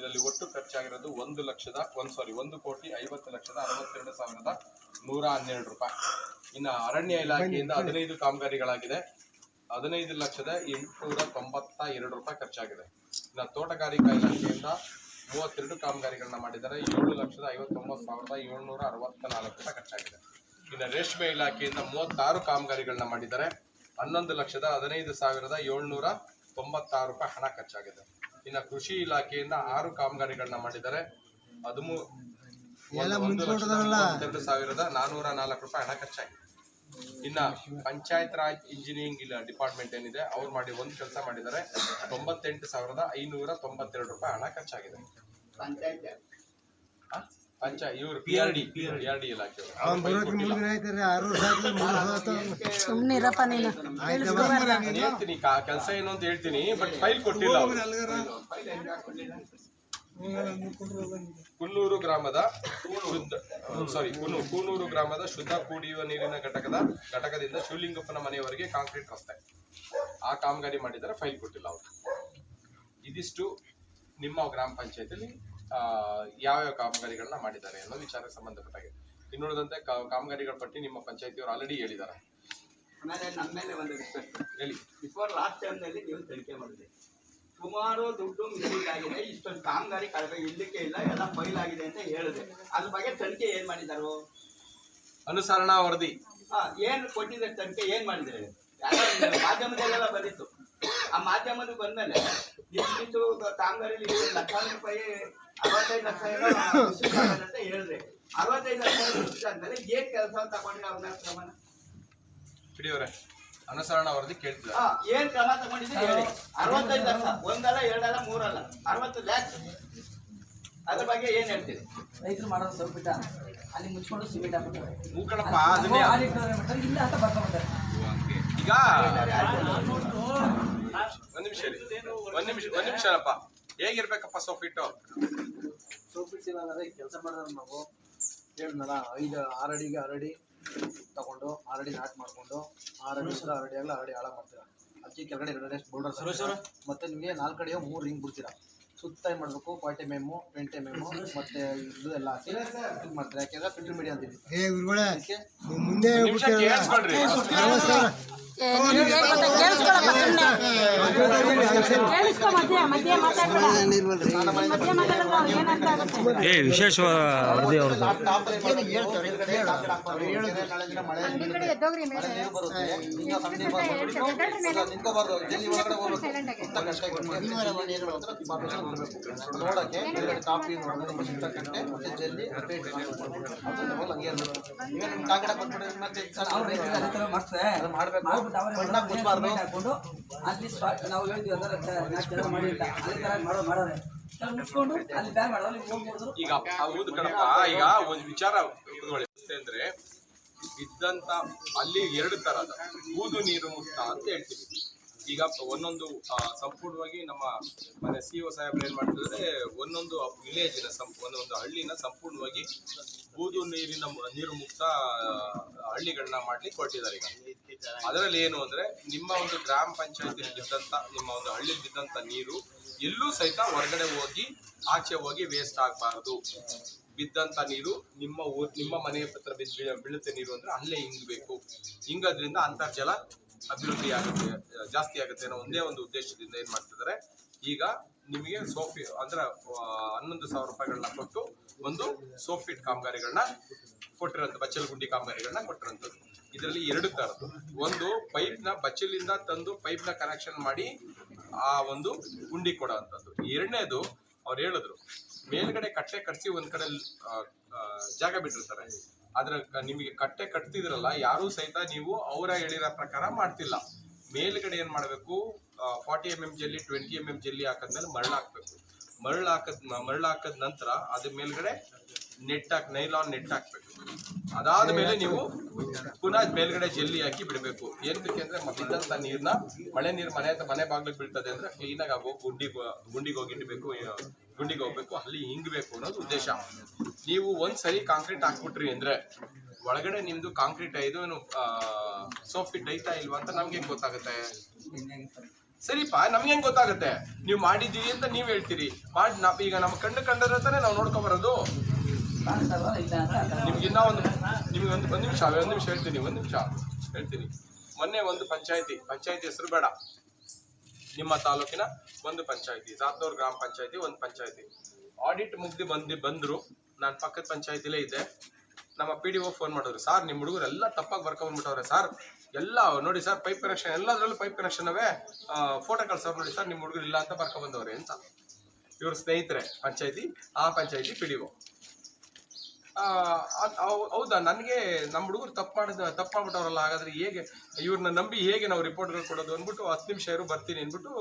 ಇದರಲ್ಲಿ ಒಟ್ಟು ಖರ್ಚಾಗಿರೋದು ಒಂದು ಲಕ್ಷದ, ಒಂದು ಸಾರಿ ಒಂದು ಕೋಟಿ ಐವತ್ತು ಲಕ್ಷದ ಅರವತ್ತೆರಡು ಸಾವಿರದ ನೂರ ಹನ್ನೆರಡು ರೂಪಾಯಿ. ಇನ್ನು ಅರಣ್ಯ ಇಲಾಖೆಯಿಂದ ಹದಿನೈದು ಕಾಮಗಾರಿಗಳಾಗಿದೆ. ಹದಿನೈದು ಲಕ್ಷದ ಎಂಟುನೂರ ತೊಂಬತ್ತ ಎರಡು ರೂಪಾಯಿ ಖರ್ಚಾಗಿದೆ. ಇನ್ನು ತೋಟಗಾರಿಕಾ ಇಲಾಖೆಯಿಂದ ಮೂವತ್ತೆರಡು ಕಾಮಗಾರಿಗಳನ್ನ ಮಾಡಿದ್ದಾರೆ. ಏಳು ಲಕ್ಷದ ಐವತ್ತೊಂಬತ್ತು ಸಾವಿರದ ಏಳ್ನೂರ ಅರವತ್ತ ನಾಲ್ಕು ರೂಪಾಯಿ ಖರ್ಚಾಗಿದೆ. ಇನ್ನು ರೇಷ್ಮೆ ಇಲಾಖೆಯಿಂದ ಮೂವತ್ತಾರು ಕಾಮಗಾರಿಗಳನ್ನ ಮಾಡಿದ್ದಾರೆ. ಹನ್ನೊಂದು ಲಕ್ಷದ ಹದಿನೈದು ಸಾವಿರದ ಏಳ್ನೂರ ತೊಂಬತ್ತಾರು ರೂಪಾಯಿ ಹಣ ಖರ್ಚಾಗಿದೆ. ಇನ್ನು ಕೃಷಿ ಇಲಾಖೆಯಿಂದ ಆರು ಕಾಮಗಾರಿಗಳನ್ನ ಮಾಡಿದ್ದಾರೆ. ಹದಿಮೂ ಒಂದು ಒಂದು ಲಕ್ಷದ ಮೂವತ್ತೆರಡು ಸಾವಿರದ ನಾನೂರ ನಾಲ್ಕು ರೂಪಾಯಿ ಹಣ ಖರ್ಚಾಗಿದೆ ಇನ್ನ ಪಂಚಾಯತ್ ರಾಜ್ ಇಂಜಿನಿಯರಿಂಗ್ ಇಲ್ಲ ಡಿಪಾರ್ಟ್ಮೆಂಟ್ ಏನಿದೆ ಅವ್ರು ಮಾಡಿ ಒಂದು ಕೆಲಸ ಮಾಡಿದ್ದಾರೆ. ತೊಂಬತ್ತೆಂಟು ಸಾವಿರದ ಐನೂರ ತೊಂಬತ್ತೆರಡು ರೂಪಾಯಿ ಹಣ ಖರ್ಚಾಗಿದೆ. ಆ? ಪಂಚ ಇವರು P R D P R D ಕೊಟ್ಟಿಲ್ಲ. ಸುಮ್ನಿರಪ್ಪ ನೀನು. ಹೇಳ್ತೀನಿ ಕೆಲಸ ಏನು ಅಂತ ಹೇಳ್ತೀನಿ ಬಟ್ ಫೈಲ್ ಕೊಟ್ಟಿಲ್ಲ. ಕುನ್ನೂರು ಗ್ರಾಮದ ಶುದ್ಧ ಸಾರಿ ಕೂನೂರು ಗ್ರಾಮದ ಶುದ್ಧ ಕುಡಿಯುವ ನೀರಿನ ಘಟಕದ ಘಟಕದಿಂದ ಶಿವಲಿಂಗಪ್ಪನ ಮನೆಯವರೆಗೆ ಕಾಂಕ್ರೀಟ್ ರಸ್ತೆ ಆ ಕಾಮಗಾರಿ ಮಾಡಿದರೆ ಫೈಲ್ ಕೊಟ್ಟಿಲ್ಲ ಅವರು. ಇದಿಷ್ಟು ನಿಮ್ಮ ಗ್ರಾಮ ಪಂಚಾಯತಿಲಿ ಯಾವ್ಯಾವ ಕಾಮಗಾರಿಗಳನ್ನ ಮಾಡಿದ್ದಾರೆ ಅನ್ನೋ ವಿಚಾರಕ್ಕೆ ಸಂಬಂಧಪಟ್ಟಾಗಿ. ಇನ್ನುಳಿದಂತೆ ಕಾಮಗಾರಿಗಳ ಪಟ್ಟಿ ನಿಮ್ಮ ಪಂಚಾಯತಿಯವರು ಆಲ್ರೆಡಿ ಹೇಳಿದ್ದಾರೆ. ಆಮೇಲೆ ನಮ್ಮ ಮೇಲೆ ಒಂದು ರಿಕ್ವೆಸ್ಟ್ ಹೇಳಿ. ಬಿಫೋರ್ ಲಾಸ್ಟ್ ಟೈಮ್ನಲ್ಲಿ ನೀವು ತನಿಖೆ ಮಾಡಿದೆ ಸುಮಾರು ದುಡ್ಡು ಮಿಸ್ಯೂಸ್ ಆಗಿದೆ. ಇಷ್ಟೊಂದು ಕಾಮಗಾರಿ ಕಳೆದ ಇಲ್ಲಿಕ್ಕೆ ಇಲ್ಲ ಎಲ್ಲ ಫೈಲ್ ಆಗಿದೆ ಅಂತ ಹೇಳಿದೆ. ಅದ್ರ ಬಗ್ಗೆ ತನಿಖೆ ಏನ್ ಮಾಡಿದಾರು? ಅನುಸರಣಾ ವರದಿ. ಹಾ ಏನ್ ಕೊಟ್ಟಿದ್ದಾರೆ ತನಿಖೆ? ಏನ್ ಮಾಡಿದ್ದಾರೆ ಮಾಧ್ಯಮದಲ್ಲೆಲ್ಲ ಬಂದಿತ್ತು. ಆ ಮಾಧ್ಯಮದ ಬಂದ್ಮೇಲೆ ಇಷ್ಟು ಕಾಮಗಾರಿಲಿ ಲಕ್ಷಾಂತರ ರೂಪಾಯಿ ಅರವತ್ತೈದು ಲಕ್ಷ ಅಂತ ಹೇಳಿದ್ರೆ ಅರವತ್ತೈದು ಲಕ್ಷ ಆದ್ಮೇಲೆ ಏನ್ ಕೆಲಸ ತಗೊಂಡ್ರಿ ಅವ್ರನ್ನ ಕ್ರಮನ? ಪಿಡಿಯವರೇ ಅನುಸರಣ ವರದಿ ಕೇಳ್ತಿಲ್ಲ ಹಾ, ಏನ್ ಕ್ರಮ ತಗೊಂಡಿದ್ದೀರಿ ಹೇಳಿ. ಅರವತ್ತೈದು ಲಕ್ಷ ಒಂದಲ್ಲ ಎರಡಲ್ಲ ಮೂರಲ್ಲ ಅರವತ್ತು ಲ್ಯಾಕ್ಸ್ ಅದ್ರ ಬಗ್ಗೆ ಏನ್ ಹೇಳ್ತೀರಿ? ರೈತರು ಮಾಡೋದು ಸ್ವಲ್ಪ ಬಿಟ್ಟ. ಅಲ್ಲಿ ಮುಚ್ಕೊಂಡು ಸಿಮೆಂಟ್ ಹಾಕ್ಬಿಟ್ಟಾರೆ ಇಲ್ಲ ಅಂತ ಬರ್ಕೊಂಡ್ಬಿಟ್ಟಾರೆ ಈಗ ಒಂದ್ ನಿಮಿಷ. ಒಂದ್ ನಿಮಿಷ ಒಂದ್ ನಿಮಿಷನಪ್ಪ ಹೇಗಿರ್ಬೇಕಪ್ಪ ಸೋಫಿಟ್ಟು ಸೋಫಿಟ್ ಅಂದ್ರೆ ಕೆಲಸ ಮಾಡಿದ್ರೆ ನಾವು ಹೇಳಿದ್ನಲ್ಲ ಐದು ಆರು ಅಡಿಗೆ ಆರು ಅಡಿ ತಗೊಂಡು ಆರು ಅಡಿ ನಾಟ್ ಮಾಡ್ಕೊಂಡು ಆರಡಿ ಸಲ ಆರಡಿ ಆಗಲ್ಲ ಆರು ಅಡಿ ಮಾಡ್ತೀರಾ. ಅದಕ್ಕೆ ಕೆಳಗಡೆ ಎರಡು ಅಡಿ ಬೋರ್ಡರ್ ಮತ್ತೆ ನಿಮಗೆ ನಾಲ್ಕು ಅಡಿಯೋ ಮೂರು ರಿಂಗ್ ಬಿಡ್ತೀರಾ. ಸುತ್ತ ಏನು ಮಾಡಬೇಕು forty M M twenty M M ಮತ್ತೆ ಇದು ಎಲ್ಲ ಹಾಕಿ ಇದು ಮಾಡ್ತಾರೆ. ಯಾಕೆಂದ್ರೆ ಫಿಲ್ಟರ್ ಮೀಡಿಯಾ ಅಂತೀವಿ ಅದಕ್ಕೆ ಮುಂದೆ ಏ, ವಿಶೇಷ ವರದಿ ಅವ್ರದ್ದು ನೋಡಕ್ಕೆ ಕಾಫಿ ಮತ್ತೆ ಜಲ್ಲಿ ಅಪ್ಡೇಟ್ ಹಂಗೆ ಮತ್ತೆ ಮಾಡ್ಬೇಕು ಬಣ್ಣ ಹಾಕೊಂಡು ಅಲ್ಲಿ ನಾವು ಹೇಳ್ತೀವಿ ಅಂದ್ರೆ ನಾಲ್ಕು ಜನ ಮಾಡಿಲ್ಲ. ಅದೇ ಥರ ಮಾಡೋ ಮಾಡೋರೆ ಅಲ್ಲಿ ಮುಚ್ಕೊಂಡು ಅಲ್ಲಿ ಬ್ಯಾನ್ ಮಾಡೋದು ಅಲ್ಲಿ ಹೋಗಿ ನೋಡಿದ್ರು ಈಗ ಹೌದು ಕಣಪ್ಪ ಈಗ ಒಂದು ವಿಚಾರ ಅಂದ್ರೆ ಬಿದ್ದಂತ ಅಲ್ಲಿ ಎರಡು ತರ ಬೂದು ನೀರು ಮುಕ್ತ ಅಂತ ಹೇಳ್ತೀವಿ. ಈಗ ಒಂದೊಂದು ಸಂಪೂರ್ಣವಾಗಿ ನಮ್ಮ ಮನೆ ಸಿ ಒ ಸಾಹೇಬ್ರು ಏನ್ ಮಾಡ್ತಿದ್ರೆ ಒಂದೊಂದು ವಿಲೇಜಿನ ಸಂಪ್ ಒಂದೊಂದು ಹಳ್ಳಿನ ಸಂಪೂರ್ಣವಾಗಿ ಬೂದು ನೀರಿನ ನೀರು ಮುಕ್ತ ಹಳ್ಳಿಗಳನ್ನ ಮಾಡ್ಲಿಕ್ಕೆ ಕೊಟ್ಟಿದ್ದಾರೆ ಈಗ. ಅದರಲ್ಲಿ ಏನು ಅಂದ್ರೆ ನಿಮ್ಮ ಒಂದು ಗ್ರಾಮ ಪಂಚಾಯತಿ ಬಿದ್ದಂತ ನಿಮ್ಮ ಒಂದು ಹಳ್ಳಿ ಬಿದ್ದಂತ ನೀರು ಎಲ್ಲೂ ಸಹಿತ ಹೊರಗಡೆ ಹೋಗಿ, ಆಚೆ ಹೋಗಿ ವೇಸ್ಟ್ ಆಗಬಾರದು. ಬಿದ್ದಂತ ನೀರು ನಿಮ್ಮ ಊರ್, ನಿಮ್ಮ ಮನೆಯ ಪತ್ರ ಬಿದ್ದ ಬೀಳ- ಬೀಳುತ್ತೆ ನೀರು ಅಂದ್ರೆ ಅಲ್ಲೇ ಹಿಂಗಬೇಕು ಹಿಂಗೋದ್ರಿಂದ ಅಂತರ್ಜಲ ಅಭಿವೃದ್ಧಿ ಆಗುತ್ತೆ ಜಾಸ್ತಿ ಆಗುತ್ತೆ ಅನ್ನೋ ಒಂದೇ ಒಂದು ಉದ್ದೇಶದಿಂದ ಏನ್ ಮಾಡ್ತಿದ್ದಾರೆ ಈಗ ನಿಮಗೆ ಸೋಫಿ, ಅಂದ್ರೆ ಹನ್ನೊಂದು ಸಾವಿರ ರೂಪಾಯಿಗಳನ್ನ ಕೊಟ್ಟು ಒಂದು ಸೋಫಿಟ್ ಕಾಮಗಾರಿಗಳನ್ನ ಕೊಟ್ಟಿರೋಂಥ ಬಚ್ಚಲ್ ಗುಂಡಿ ಕಾಮಗಾರಿಗಳನ್ನ ಕೊಟ್ಟಿರೋಂಥದ್ದು. ಇದರಲ್ಲಿ ಎರಡು ತರದ್ದು ಒಂದು ಪೈಪ್ನ, ಬಚ್ಚಲಿಂದ ತಂದು ಪೈಪ್ನ ಕನೆಕ್ಷನ್ ಮಾಡಿ ಆ ಒಂದು ಗುಂಡಿ ಕೊಡೋ ಅಂಥದ್ದು ಎರಡನೇದು ಅವ್ರು ಹೇಳಿದ್ರು, ಮೇಲ್ಗಡೆ ಕಟ್ಟೆ ಕಟ್ಸಿ ಒಂದ್ ಕಡೆ ಜಾಗ ಬಿಟ್ಟಿರ್ತಾರೆ. ಆದ್ರೆ ನಿಮಗೆ ಕಟ್ಟೆ ಕಟ್ತಿದ್ರಲ್ಲ, ಯಾರು ಸಹಿತ ನೀವು ಅವರ ಹೇಳಿರೋ ಪ್ರಕಾರ ಮಾಡ್ತಿಲ್ಲ. ಮೇಲ್ಗಡೆ ಏನ್ ಮಾಡಬೇಕು? ಫಾರ್ಟಿ ಎಂ ಎಂ ಜಲ್ಲಿ ಟ್ವೆಂಟಿ ಎಂ ಎಂ ಜಲ್ಲಿ ಹಾಕದ್ಮೇಲೆ ಮರಳು ಹಾಕ್ಬೇಕು. ಮರಳು ಹಾಕದ್ ಮರಳು ಹಾಕದ ನಂತರ ಅದ್ರ ಮೇಲ್ಗಡೆ ನೆಟ್ ಹಾಕಿ, ನೈಲಾನ್ ನೆಟ್ ಹಾಕ್ಬೇಕು. ಅದಾದ ಮೇಲೆ ನೀವು ಪುನಃ ಮೇಲ್ಗಡೆ ಜಲ್ಲಿ ಹಾಕಿ ಬಿಡಬೇಕು. ಏನ್ ಮ- ಬಿದ್ದಂತ ನೀರ್ನ ಮಳೆ ನೀರು ಮನೆ ಹತ್ರ, ಮನೆ ಬಾಗ್ಲಿಗೆ ಬೀಳ್ತದೆ ಅಂದ್ರೆ ಕ್ಲೀನಾಗಿ ಆಗೋ ಗುಂಡಿ ಗುಂಡಿಗೆ ಹೋಗಿ ಇಡಬೇಕು ಗುಂಡಿಗೆ ಹೋಗ್ಬೇಕು ಅಲ್ಲಿ ಹಿಂಗ್ಬೇಕು ಅನ್ನೋದು ಉದ್ದೇಶ. ನೀವು ಒಂದ್ಸರಿ ಕಾಂಕ್ರೀಟ್ ಹಾಕ್ಬಿಟ್ರಿ ಅಂದ್ರೆ ಒಳಗಡೆ ನಿಮ್ದು ಕಾಂಕ್ರೀಟ್ ಏನು ಸೋಫಿಟ್ ಐತಾ ಇಲ್ವಾ ಅಂತ ನಮ್ಗೆ ಗೊತ್ತಾಗುತ್ತೆ? ಸರಿಪಾ, ನಮ್ಗೆ ಹೆಂಗ್ ಗೊತ್ತಾಗುತ್ತೆ? ನೀವು ಮಾಡಿದ್ದೀರಿ ಅಂತ ನೀವ್ ಹೇಳ್ತೀರಿ. ಮಾಡಿ ನಾವ್ ಈಗ ನಮ್ಮ ಕಣ್ಣು ಕಂಡಿರತ್ತಾನೆ ನಾವು ನೋಡ್ಕೊ ಬರೋದು. ಕಾಣಿಸ್ತಲ್ವಾ ಇಲ್ಲ ಅಂತ ಆ ಥರ ನಿಮ್ಗೆ ಇನ್ನ ಒಂದು ನಿಮ್ಗೆ ಒಂದು ಒಂದ್ ನಿಮಿಷ, ಒಂದು ನಿಮಿಷ ಹೇಳ್ತೀನಿ, ಒಂದು ನಿಮಿಷ ಹೇಳ್ತೀನಿ. ಮೊನ್ನೆ ಒಂದು ಪಂಚಾಯತಿ ಪಂಚಾಯತಿ ಹೆಸರು ಬೇಡ. ನಿಮ್ಮ ತಾಲೂಕಿನ ಒಂದು ಪಂಚಾಯತಿ, ಸಾತ್ನೂರು ಗ್ರಾಮ ಪಂಚಾಯತಿ, ಒಂದು ಪಂಚಾಯತಿ. ಆಡಿಟ್ ಮುಗ್ದು ಬಂದು ಬಂದ್ರು. ನಾನು ಪಕ್ಕದ ಪಂಚಾಯತಿಲೇ ಇದ್ದೆ. ನಮ್ಮ ಪಿ ಡಿ ಒ ಫೋನ್ ಮಾಡಿದ್ರು. ಸರ್ ನಿಮ್ಮ ಹುಡುಗರು ಎಲ್ಲ ತಪ್ಪಾಗಿ ಬರ್ಕೊಂಡ್ಬಿಟ್ಟವ್ರೆ ಸರ್. ಎಲ್ಲ ನೋಡಿ ಸರ್ ಪೈಪ್ ಕನೆಕ್ಷನ್ ಎಲ್ಲದರಲ್ಲೂ ಪೈಪ್ ಕನೆಕ್ಷನ್ ಅವೇ. ಫೋಟೋ ಕಳ್ಸೋರು ನೋಡಿ ಸರ್ ನಿಮ್ಮ ಹುಡುಗರು ಇಲ್ಲ ಅಂತ ಬರ್ಕೊಂಡ್ಬಂದವ್ರೆ ಅಂತ. ಇವ್ರ ಸ್ನೇಹಿತರೆ, ಪಂಚಾಯತಿ, ಆ ಪಂಚಾಯತಿ ಪಿ ಡಿ ಒ ಹೌದಾ? ನನಗೆ ನಮ್ಮ ಹುಡುಗರು ತಪ್ಪು ಮಾಡಿದ, ತಪ್ಪು ಮಾಡ್ಬಿಟ್ಟವ್ರಲ್ಲ, ಹಾಗಾದ್ರೆ ಹೇಗೆ? ಇವ್ರನ್ನ ನಂಬಿ ಹೇಗೆ ನಾವು ರಿಪೋರ್ಟ್ಗಳು ಕೊಡೋದು ಅಂದ್ಬಿಟ್ಟು ಹತ್ತು ನಿಮಿಷ ಇರು, ಬರ್ತೀನಿ ಅಂದ್ಬಿಟ್ಟು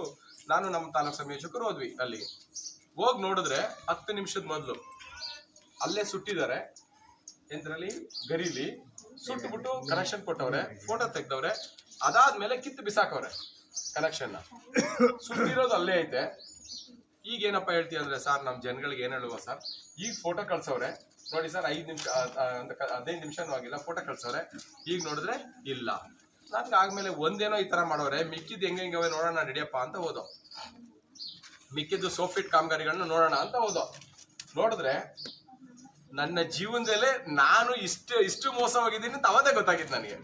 ನಾನು ನಮ್ಮ ತಾಲೂಕು ಸಂಯೋಜಕರು ಹೋದ್ವಿ ಅಲ್ಲಿಗೆ. ಹೋಗಿ ನೋಡಿದ್ರೆ ಹತ್ತು ನಿಮಿಷದ ಮೊದಲು. ಅಲ್ಲೇ ಸುಟ್ಟಿದ್ದಾರೆ. ಎಂದ್ರಲ್ಲಿ ಗರಿಲಿ, ಸುಟ್ಬಿಟ್ಟು ಕನೆಕ್ಷನ್ ಕೊಟ್ಟವ್ರೆ ಫೋಟೋ ತೆಗ್ದವ್ರೆ, ಅದಾದ್ಮೇಲೆ ಕಿತ್ತು ಬಿಸಾಕವ್ರೆ ಕನೆಕ್ಷನ್ನ ಸುಟ್ಟಿರೋದು ಅಲ್ಲೇ ಐತೆ. ಈಗ ಏನಪ್ಪ ಹೇಳ್ತೀವಿ ಅಂದ್ರೆ ಸರ್ ನಮ್ಮ ಜನಗಳಿಗೆ ಏನು ಹೇಳುವ ಸರ್ ಈಗ ಫೋಟೋ ಕಳ್ಸವ್ರೆ. ನೋಡಿ ಸರ್ ಐದು ನಿಮಿಷ ಹದಿನೈದು ನಿಮಿಷನೂ ಆಗಿಲ್ಲ ಫೋಟೋ ಕಳ್ಸವ್ರೆ. ಈಗ ನೋಡಿದ್ರೆ ಇಲ್ಲ. ನನ್ಗೆ ಆದ್ಮೇಲೆ ಒಂದೇನೋ ಈ ತರ ಮಾಡೋರೆ, ಮಿಕ್ಕಿದ್ದು ಹೆಂಗೆ ಹೆಂಗವೆ ನೋಡೋಣ, ನಡಿಯಪ್ಪ ಅಂತ ಹೋದೋ ಮಿಕ್ಕಿದ್ದು ಸೋಫಿಟ್ ಕಾಮಗಾರಿಗಳನ್ನ ನೋಡೋಣ ಅಂತ ಹೋದೋ ನೋಡಿದ್ರೆ ನನ್ನ ಜೀವನದಲ್ಲೇ ನಾನು ಇಷ್ಟು ಇಷ್ಟು ಮೋಸವಾಗಿದ್ದೀನಿ ಅಂತ ಅವತ್ತೇ ಗೊತ್ತಾಗಿತ್ತು ನನಗೆ.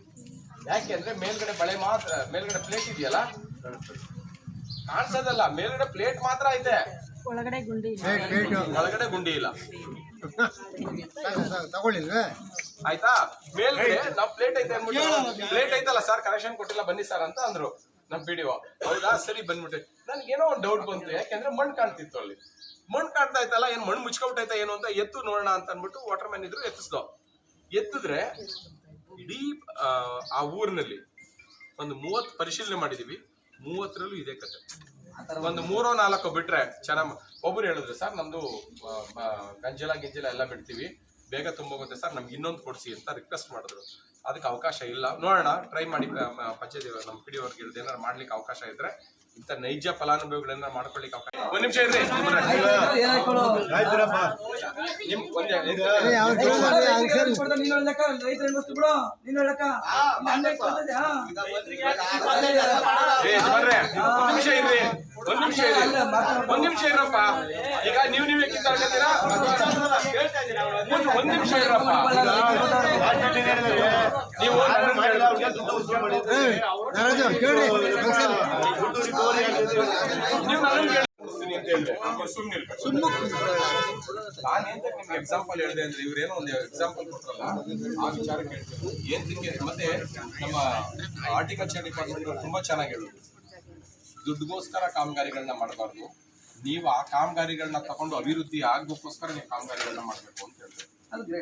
ಯಾಕೆ ಅಂದ್ರೆ ಮೇಲ್ಗಡೆ ಬಳೆ ಮಾತ್ರ ಮೇಲ್ಗಡೆ ಪ್ಲೇಟ್ ಇದೆಯಲ್ಲ? ಕಾಣಿಸೋದಲ್ಲ ಮೇಲ್ಗಡೆ ಪ್ಲೇಟ್ ಮಾತ್ರ ಐತೆ ಒಳಗಡೆ ಗುಂಡಿ ಇಲ್ಲ. ಒಳಗಡೆ ಗುಂಡಿ ಇಲ್ಲ. ಆಯ್ತಾ? ಮೇಲ್ಗಡೆ ನಾವ್ ಪ್ಲೇಟ್ ಐತೆ ಅನ್ಬಿಟ್ಟು ಪ್ಲೇಟ್ ಐತಲ್ಲ ಸರ್ ಕರೆಕ್ಷನ್ ಕೊಟ್ಟಿಲ್ಲ ಬನ್ನಿ ಸರ್ ಅಂತ ಅಂದ್ರು ನಮ್ ಪಿಡಿಒ ಹೌದಾ? ಸರಿ ಬಂದ್ಬಿಟ್ಟೆ. ಏನೋ ಒಂದು ಡೌಟ್ ಬಂತು ಯಾಕೆಂದ್ರೆ ಮಣ್ಣು ಕಾಣ್ತಿತ್ತು ಅಲ್ಲಿ. ಮಣ್ಣು ಕಾಣ್ತಾ ಇತ್ತಲ್ಲ ಏನು ಮಣ್ಣು ಮುಚ್ಕೊಬಿಟ್ಟೈತೆ ಏನು ಅಂತ ಎತ್ತು ನೋಡೋಣ ಅಂತ ಅನ್ಬಿಟ್ಟು ವಾಟರ್ ಮ್ಯಾನ್ ಇದ್ರು ಎತ್ತಿಸ್ದೋ. ಎತ್ತಿದ್ರೆ ಇಡೀ ಆ, ಊರಿನಲ್ಲಿ ಒಂದು ಮೂವತ್ತು ಪರಿಶೀಲನೆ ಮಾಡಿದೀವಿ. ಮೂವತ್ತರಲ್ಲೂ ಇದೇ ಕತೆ. ಒಂದು ಮೂರೋ ನಾಲ್ಕು ಬಿಟ್ರೆ ಚೆನ್ನಾಗಿ ಒಬ್ರು ಹೇಳಿದ್ರೆ ಸರ್ ನಮ್ದು ಗಂಜಲ ಗಿಂಜಲ ಎಲ್ಲ ಬಿಡ್ತೀವಿ. ಬೇಗ ತುಂಬೋಗುತ್ತೆ ಸರ್ ನಮ್ಗೆ ಇನ್ನೊಂದು ಕೊಡಿಸಿ ಅಂತ ರಿಕ್ವೆಸ್ಟ್ ಮಾಡಿದ್ರು. ಅದಕ್ಕೆ ಅವಕಾಶ ಇಲ್ಲ. ನೋಡೋಣ ಟ್ರೈ ಮಾಡಿ ಪಂಚಾಯತಿ ನಮ್ಮ ಪಿಡಿಯವ್ರಿಗೆ ಡಿ ಅವ್ರಿಗೆ ಮಾಡ್ಲಿಕ್ಕೆ ಅವಕಾಶ ಇದ್ರೆ ಇಂಥ ನೈಜ ಫಲಾನುಭವಿಗಳನ್ನ ಮಾಡ್ಕೊಳ್ಳಿಕ್ಕೆ ಅವಕಾಶ ಒಂದ್ ನಿಮಿಷ ಇರ್ರಿ. ನಿಮ್ ಏ ಒಂದ್ ನಿಮಿಷ ಇರ್ರಿ. ಒಂದ್ ನಿಮಿಷ ಇರಿ. ಒಂದ್ ನಿಮಿಷ ಇರಪ್ಪ. ಈಗ ನೀವು ನೀವೇ ಕಿತ್ತಾಡ್ತೀರಾ ಒಂದ್ ಒಂದ್ ನಿಮಿಷ ಇರಪ್ಪ. ನೀವು ನೀವು ನನ್ನನ್ನ ಕೇಳ್ತೀನಿ ಅಂತ ಹೇಳಿದ್ರೆ ಸುಮ್ಮನೆ ನಾನು ಏನ್ ನಿಮ್ಗೆ ಎಕ್ಸಾಂಪಲ್ ಹೇಳಿದೆ ಅಂದ್ರೆ ಇವ್ರೇನೋ ಒಂದು ಎಕ್ಸಾಂಪಲ್ ಕೊಟ್ಟರಲ್ಲ ಆ ವಿಚಾರ ಕೇಳ್ತೀನಿ ಏನ್ ತಿಂಗೆ ಮತ್ತೆ ನಮ್ಮ ಆರ್ಟಿಕಲ್ಚರ್ ಡಿಪಾರ್ಟ್ಮೆಂಟ್ ತುಂಬಾ ಚೆನ್ನಾಗಿ ಹೇಳುದು ದುಡ್ಡುಗೋಸ್ಕರ ಕಾಮಗಾರಿಗಳನ್ನ ಮಾಡಬಾರ್ದು. ನೀವು ಆ ಕಾಮಗಾರಿಗಳನ್ನ ತಗೊಂಡು ಅಭಿವೃದ್ಧಿ ಆಗೋಕೋಸ್ಕರ ನೀವು ಕಾಮಗಾರಿಗಳನ್ನ ಮಾಡಬೇಕು ಅಂತ ಹೇಳ್ತಾರೆ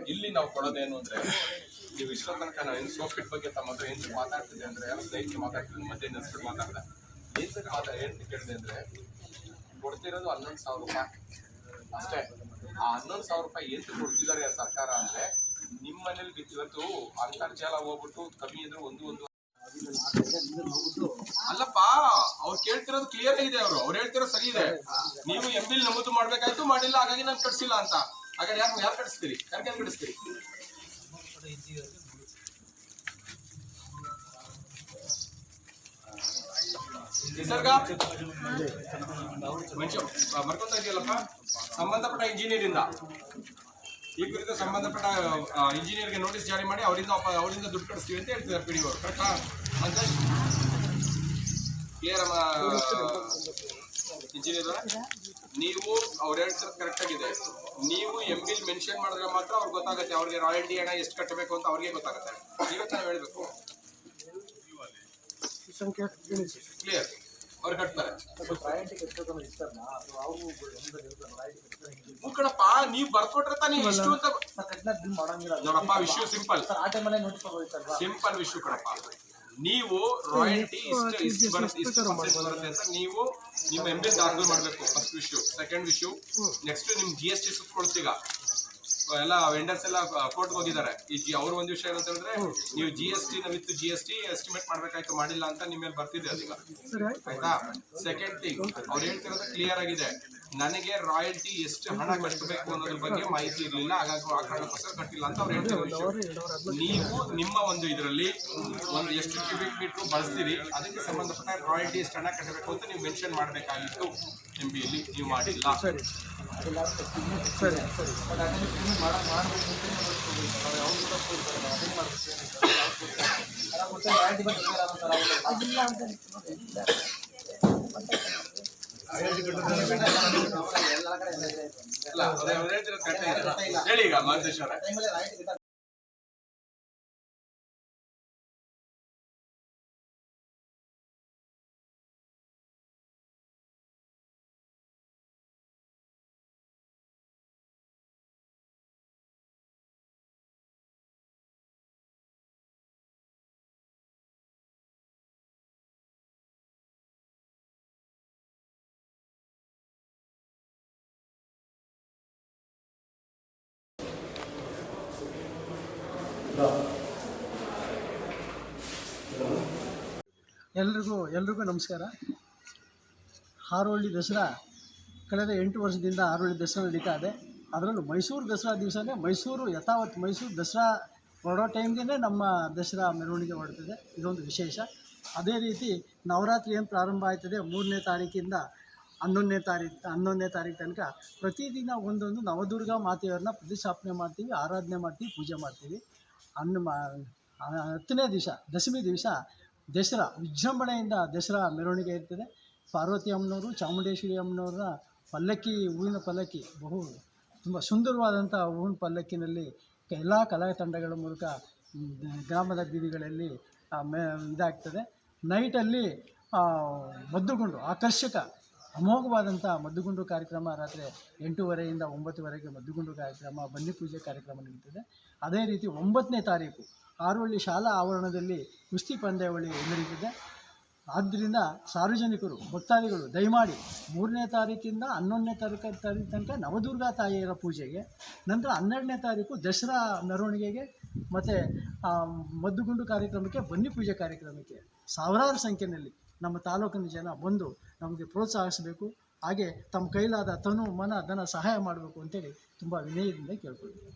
ಇಲ್ಲಿ ನಾವು ಕೊಡೋದೇನು ಅಂದ್ರೆ ನೀವು ಇಷ್ಟೋ ತನಕ ನಾವು ಸೋಫಿಟ್ ಬಗ್ಗೆ ತಮ್ಮ ಹತ್ರ ಏನ್ ಮಾತಾಡ್ತಿದ್ದೆ ಅಂದ್ರೆ ಸ್ನೇಹಿತರು ಮಾತಾಡ್ತಿದ್ದೆ ಮಧ್ಯೆ ನೆನ್ಸ್ಬಿಟ್ಟು ಮಾತಾಡ್ದೆ. ಏನ್ ಮಾತಾ ಏನು ಕೇಳಿದೆ ಅಂದ್ರೆ, ಕೊಡ್ತಿರೋದು ಹನ್ನೊಂದು ಸಾವಿರ ರೂಪಾಯಿ. ಅಷ್ಟೇ. ಆ ಹನ್ನೊಂದು ಸಾವಿರ ರೂಪಾಯಿ ಏನ್ ಕೊಡ್ತಿದ್ದಾರೆ ಸರ್ಕಾರ ಅಂದ್ರೆ ನಿಮ್ಮ ಮನೇಲಿ ಇವತ್ತು ಅಂತರ್ಜಾಲ ಹೋಗ್ಬಿಟ್ಟು ಕಮ್ಮಿ ಇದ್ರೆ ಒಂದು ಒಂದು ಅಲ್ಲಪ್ಪ, ಅವ್ರು ಕೇಳ್ತಿರೋದು ಕ್ಲಿಯರ್ ಇದೆ ಅವರು. ಅವ್ರು ಹೇಳ್ತಿರೋ ಸರಿ ಇದೆ. ನೀವು ಎಂ ಬಿಲ್ ನಮೂದು ಮಾಡ್ಬೇಕಾಯ್ತು, ಮಾಡಿಲ್ಲ, ಹಾಗಾಗಿ ನಾನು ಕಟ್ಸಿಲ್ಲ ಅಂತ. ಹಾಗಾದ್ರೆ ಯಾರು ಯಾರು ಕಟ್ಸ್ತೀರಿ? ಯಾರು ಕಟ್ಸ್ತೀರಿ? ನಿಸರ್ಗ? ಮನುಷ್ಯ ಬರ್ಕೊಂತ ಇದೆಯಲ್ಲಪ್ಪ. ಸಂಬಂಧಪಟ್ಟ ಇಂಜಿನಿಯರ್ ಇಂದ. ಈ ಕುರಿತು ಸಂಬಂಧಪಟ್ಟ ಇಂಜಿನಿಯರ್ಗೆ ನೋಟಿಸ್ ಜಾರಿ ಮಾಡಿ, ಅವರಿಂದ ಅವರಿಂದ ದುಡ್ಡು ಕಟ್ಟಿಸ್ತೀವಿ ಅಂತ ಹೇಳ್ತಿದ್ದಾರೆ ಪಿ ಅವರು ಕರೆಕ್ಟಾ ಮಂಜೇಶ್ ಕ್ಲಿಯರ್ ಇಂಜಿನಿಯರ್ ನೀವು ಅವ್ರು ಹೇಳ್ತಿರೋದು ಕರೆಕ್ಟ್ ಆಗಿದೆ. ನೀವು ಎಂ ಬಿಲ್ ಮೆನ್ಷನ್ ಮಾಡಿದ್ರೆ ಮಾತ್ರ ಅವ್ರಿಗೆ ಗೊತ್ತಾಗುತ್ತೆ. ಅವ್ರಿಗೆ ರಾಯಲ್ಟಿ ಹಣ ಎಷ್ಟು ಕಟ್ಟಬೇಕು ಅಂತ ಅವ್ರಿಗೆ ಗೊತ್ತಾಗುತ್ತೆ. ನೀವೇ ತಾನೇ ಹೇಳಬೇಕು. ಕ್ಲಿಯರ್ ಅವ್ರು ಕಟ್ತಾರೆ ಕಣಪ್ಪ ನೀವು ಬರ್ಕೊಟ್ರೆ ತಾನೇ ಎಷ್ಟು ಅಂತ ನೋಡಪ್ಪ ವಿಷಯ ಸಿಂಪಲ್ ಸಿಂಪಲ್ ವಿಷಯ ಕಣಪ್ಪ. ನೀವು ರಾಯಲ್ಟಿ ಇಷ್ಟು ಇಷ್ಟು ಬರುತ್ತೆ ಇಷ್ಟು ಬರುತ್ತೆ ಅಂತ ನೀವು ನಿಮ್ಮ ಎಂ ಬಿ ದಾಖಲು ಮಾಡಬೇಕು first issue second issue next ನಿಮ್ ಜಿ ಎಸ್ ಟಿ ಸುತ್ಕೊಳ್ತೀಗ ಎಲ್ಲ ವೆಂಡರ್ಸ್ ಎಲ್ಲ ಕೋರ್ಟ್ಗೆ ಹೋಗಿದ್ದಾರೆ. ಈ ಜಿ ಅವ್ರ ಒಂದು ವಿಷಯ ಏನಂತ ಹೇಳಿದ್ರೆ ನೀವು G S T with G S T estimate ಮಾಡ್ಬೇಕಾಯ್ತು ಮಾಡಿಲ್ಲ ಅಂತ ನಿಮ್ಮ ಮೇಲೆ ಬರ್ತಿದೆ ಅದೀಗ. ಆಯ್ತಾ. ಸೆಕೆಂಡ್ ಥಿಂಗ್ ಅವ್ರು ಹೇಳ್ತಿರೋದು ಕ್ಲಿಯರ್ ಆಗಿದೆ. ನನಗೆ ರಾಯಲ್ಟಿ ಎಷ್ಟು ಹಣ ಕಟ್ಟಬೇಕು ಅನ್ನೋದ್ರ ಬಗ್ಗೆ ಮಾಹಿತಿ ಇರಲಿಲ್ಲ. ಹಾಗಾಗಿ ಆ ಕಾರಣಕ್ಕೋಸ್ಕರ ಕಟ್ಟಿಲ್ಲ ಅಂತ ಅವ್ರು ಹೇಳ್ತಾರೆ ನೀವು ನಿಮ್ಮ ಒಂದು ಇದರಲ್ಲಿ ಒಂದು ಎಷ್ಟು ಕ್ಯೂಬಿಕ್ ಮೀಟರ್ ಬಳಸ್ತೀರಿ ಅದಕ್ಕೆ ಸಂಬಂಧಪಟ್ಟ ರಾಯಲ್ಟಿ ಎಷ್ಟು ಹಣ ಕಟ್ಟಬೇಕು ಅಂತ ನೀವು ಮೆನ್ಷನ್ ಮಾಡಬೇಕಾಗಿತ್ತು ಎಂ ಬಿಯಲ್ಲಿ ನೀವು ಮಾಡಿಲ್ಲ. ಅಲ್ಲ ಅದೇ ಅವ್ರು ಹೇಳ್ತಿರೋದು correct ಇದೆ. ಹೇಳಿ ಈಗ ಮಾಂತೇಶ್ ಎಲ್ರಿಗೂ ಎಲ್ರಿಗೂ ನಮಸ್ಕಾರ. ಹಾರೋಳ್ಳಿ ದಸರಾ ಕಳೆದ ಎಂಟು ವರ್ಷದಿಂದ ಹಾರೋಳ್ಳಿ ದಸರಾ ನಡೀತಾ ಇದೆ. ಅದರಲ್ಲೂ ಮೈಸೂರು ದಸರಾ ದಿವಸನೇ ಮೈಸೂರು, ಯಥಾವತ್ ಮೈಸೂರು ದಸರಾ ಹೊರಡೋ ಟೈಮ್ಗೆ ನಮ್ಮ ದಸರಾ ಮೆರವಣಿಗೆ ಹೊರಡ್ತದೆ. ಇದೊಂದು ವಿಶೇಷ. ಅದೇ ರೀತಿ ನವರಾತ್ರಿ ಏನು ಪ್ರಾರಂಭ ಆಯ್ತದೆ, ಮೂರನೇ ತಾರೀಕಿಂದ ಹನ್ನೊಂದನೇ ತಾರೀಕು ಹನ್ನೊಂದನೇ ತಾರೀಕು ತನಕ ಪ್ರತಿದಿನ ಒಂದೊಂದು ನವದುರ್ಗಾ ಮಾತೆಯವ್ರನ್ನ ಪ್ರತಿಷ್ಠಾಪನೆ ಮಾಡ್ತೀವಿ, ಆರಾಧನೆ ಮಾಡ್ತೀವಿ, ಪೂಜೆ ಮಾಡ್ತೀವಿ. ಅನ್ನ ಮಾ ಹತ್ತನೇ ದಿವಸ, ದಶಮಿ ದಿವಸ ದಸರಾ, ವಿಜೃಂಭಣೆಯಿಂದ ದಸರಾ ಮೆರವಣಿಗೆ ಇರ್ತದೆ. ಪಾರ್ವತಿ ಅಮ್ಮನವರು, ಚಾಮುಂಡೇಶ್ವರಿ ಅಮ್ಮನವರ ಪಲ್ಲಕ್ಕಿ, ಹೂವಿನ ಪಲ್ಲಕ್ಕಿ, ಬಹು ತುಂಬ ಸುಂದರವಾದಂಥ ಹೂವಿನ ಪಲ್ಲಕ್ಕಿನಲ್ಲಿ ಎಲ್ಲ ಕಲಾ ತಂಡಗಳ ಮೂಲಕ ಗ್ರಾಮದ ಬೀದಿಗಳಲ್ಲಿ ಮೆ, ಇದಾಗ್ತದೆ. ನೈಟಲ್ಲಿ ಮದ್ದುಗುಂಡು, ಆಕರ್ಷಕ, ಅಮೋಘವಾದಂಥ ಮದ್ದುಗುಂಡು ಕಾರ್ಯಕ್ರಮ ರಾತ್ರಿ ಎಂಟೂವರೆಯಿಂದ ಒಂಬತ್ತುವರೆಗೆ ಮದ್ದುಗುಂಡು ಕಾರ್ಯಕ್ರಮ, ಬನ್ನಿ ಪೂಜೆ ಕಾರ್ಯಕ್ರಮ ನಡೀತದೆ. ಅದೇ ರೀತಿ ಒಂಬತ್ತನೇ ತಾರೀಕು ಆರೋಹಳ್ಳಿ ಶಾಲಾ ಆವರಣದಲ್ಲಿ ಕುಸ್ತಿ ಪಂದ್ಯಾವಳಿ ನಡೆಯುತ್ತಿದೆ. ಆದ್ದರಿಂದ ಸಾರ್ವಜನಿಕರು, ಭಕ್ತಾದಿಗಳು ದಯಮಾಡಿ ಮೂರನೇ ತಾರೀಕಿಂದ ಹನ್ನೊಂದನೇ ತಾರೀಕು ತಾರೀಕು ತನಕ ನವದುರ್ಗಾ ತಾಯಿಯರ ಪೂಜೆಗೆ, ನಂತರ ಹನ್ನೆರಡನೇ ತಾರೀಕು ದಸರಾ ಮೆರವಣಿಗೆಗೆ, ಮತ್ತು ಮದ್ದುಗುಂಡು ಕಾರ್ಯಕ್ರಮಕ್ಕೆ, ಬನ್ನಿ ಪೂಜೆ ಕಾರ್ಯಕ್ರಮಕ್ಕೆ ಸಾವಿರಾರು ಸಂಖ್ಯೆಯಲ್ಲಿ ನಮ್ಮ ತಾಲೂಕಿನ ಜನ ಬಂದು ನಮಗೆ ಪ್ರೋತ್ಸಾಹಿಸಬೇಕು. ಹಾಗೆ ತಮ್ಮ ಕೈಲಾದ ತನು, ಮನ, ಧನ ಸಹಾಯ ಮಾಡಬೇಕು ಅಂತೇಳಿ ತುಂಬ ವಿನಯದಿಂದ ಕೇಳ್ಕೊಳ್ತೀನಿ.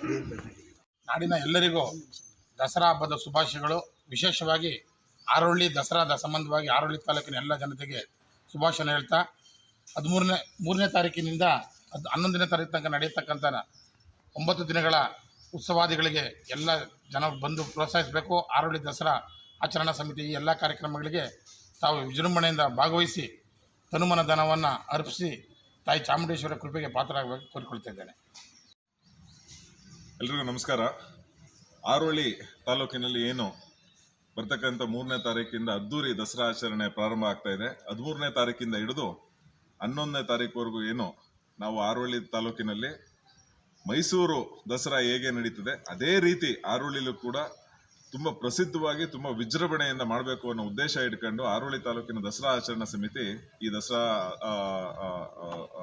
ನಾಡಿನ ಎಲ್ಲರಿಗೂ ದಸರಾ ಹಬ್ಬದ ಶುಭಾಶಯಗಳು. ವಿಶೇಷವಾಗಿ ಆರೋಳ್ಳಿ ದಸರಾದ ಸಂಬಂಧವಾಗಿ ಆರೋಳ್ಳಿ ತಾಲೂಕಿನ ಎಲ್ಲ ಜನತೆಗೆ ಶುಭಾಶಯ ಹೇಳ್ತಾ, ಹದಿಮೂರನೇ, ಮೂರನೇ ತಾರೀಕಿನಿಂದ ಅದು ಹನ್ನೊಂದನೇ ತಾರೀಕು ತನಕ ನಡೆಯತಕ್ಕಂಥ ಒಂಬತ್ತು ದಿನಗಳ ಉತ್ಸವಾದಿಗಳಿಗೆ ಎಲ್ಲ ಜನ ಬಂದು ಪ್ರೋತ್ಸಾಹಿಸಬೇಕು. ಆರೋಳಿ ದಸರಾ ಆಚರಣಾ ಸಮಿತಿ ಈ ಎಲ್ಲ ಕಾರ್ಯಕ್ರಮಗಳಿಗೆ ತಾವು ವಿಜೃಂಭಣೆಯಿಂದ ಭಾಗವಹಿಸಿ, ತನುಮನ ಧನವನ್ನು ಅರ್ಪಿಸಿ ತಾಯಿ ಚಾಮುಂಡೇಶ್ವರ ಕೃಪೆಗೆ ಪಾತ್ರರಾಗಬೇಕು ಕೋರಿಕೊಳ್ತಿದ್ದೇನೆ ಎಲ್ರಿಗೂ ನಮಸ್ಕಾರ. ಆರೋಳಿ ತಾಲೂಕಿನಲ್ಲಿ ಏನು ಬರ್ತಕ್ಕಂಥ ಮೂರನೇ ತಾರೀಕಿಂದ ಅದ್ದೂರಿ ದಸರಾ ಆಚರಣೆ ಪ್ರಾರಂಭ ಆಗ್ತಾ ಇದೆ. ಹದಿಮೂರನೇ ತಾರೀಕಿಂದ ಹಿಡಿದು ಹನ್ನೊಂದನೇ ತಾರೀಕುವರೆಗೂ ಏನು ನಾವು ಆರೋಳಿ ತಾಲೂಕಿನಲ್ಲಿ ಮೈಸೂರು ದಸರಾ ಹೇಗೆ ನಡೀತದೆ, ಅದೇ ರೀತಿ ಆರೋಳಿಲೂ ಕೂಡ ತುಂಬ ಪ್ರಸಿದ್ಧವಾಗಿ ತುಂಬ ವಿಜೃಂಭಣೆಯಿಂದ ಮಾಡಬೇಕು ಅನ್ನೋ ಉದ್ದೇಶ ಇಟ್ಕೊಂಡು ಆರೋಳಿ ತಾಲೂಕಿನ ದಸರಾ ಆಚರಣಾ ಸಮಿತಿ ಈ ದಸರಾ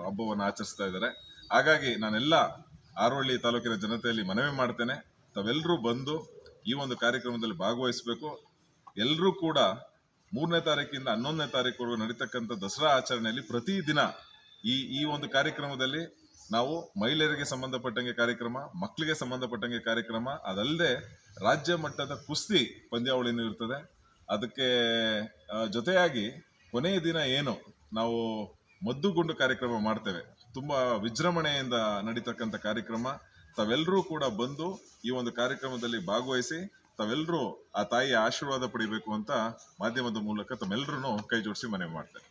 ಹಬ್ಬವನ್ನು ಆಚರಿಸ್ತಾ ಇದ್ದಾರೆ. ಹಾಗಾಗಿ ನಾನೆಲ್ಲ ಆರೋಹಳ್ಳಿ ತಾಲೂಕಿನ ಜನತೆಯಲ್ಲಿ ಮನವಿ ಮಾಡ್ತೇನೆ. ತಾವೆಲ್ಲರೂ ಬಂದು ಈ ಒಂದು ಕಾರ್ಯಕ್ರಮದಲ್ಲಿ ಭಾಗವಹಿಸಬೇಕು. ಎಲ್ಲರೂ ಕೂಡ ಮೂರನೇ ತಾರೀಕಿಂದ ಹನ್ನೊಂದನೇ ತಾರೀಕುವರೆಗೂ ನಡೀತಕ್ಕಂಥ ದಸರಾ ಆಚರಣೆಯಲ್ಲಿ ಪ್ರತಿದಿನ ಈ ಈ ಒಂದು ಕಾರ್ಯಕ್ರಮದಲ್ಲಿ ನಾವು ಮಹಿಳೆಯರಿಗೆ ಸಂಬಂಧಪಟ್ಟಂಗೆ ಕಾರ್ಯಕ್ರಮ, ಮಕ್ಕಳಿಗೆ ಸಂಬಂಧಪಟ್ಟಂಗೆ ಕಾರ್ಯಕ್ರಮ, ಅದಲ್ಲದೆ ರಾಜ್ಯ ಮಟ್ಟದ ಕುಸ್ತಿ ಪಂದ್ಯಾವಳಿನೂ ಇರ್ತದೆ. ಅದಕ್ಕೆ ಜೊತೆಯಾಗಿ ಕೊನೆಯ ದಿನ ಏನು ನಾವು ಮದ್ದುಗುಂಡು ಕಾರ್ಯಕ್ರಮ ಮಾಡ್ತೇವೆ. ತುಂಬ ವಿಜೃಂಭಣೆಯಿಂದ ನಡೀತಕ್ಕಂಥ ಕಾರ್ಯಕ್ರಮ. ತಾವೆಲ್ಲರೂ ಕೂಡ ಬಂದು ಈ ಒಂದು ಕಾರ್ಯಕ್ರಮದಲ್ಲಿ ಭಾಗವಹಿಸಿ ತಾವೆಲ್ಲರೂ ಆ ತಾಯಿಯ ಆಶೀರ್ವಾದ ಪಡಿಬೇಕು ಅಂತ ಮಾಧ್ಯಮದ ಮೂಲಕ ತಮ್ಮೆಲ್ಲರೂ ಕೈ ಜೋಡಿಸಿ ಮನವಿ ಮಾಡ್ತೇನೆ.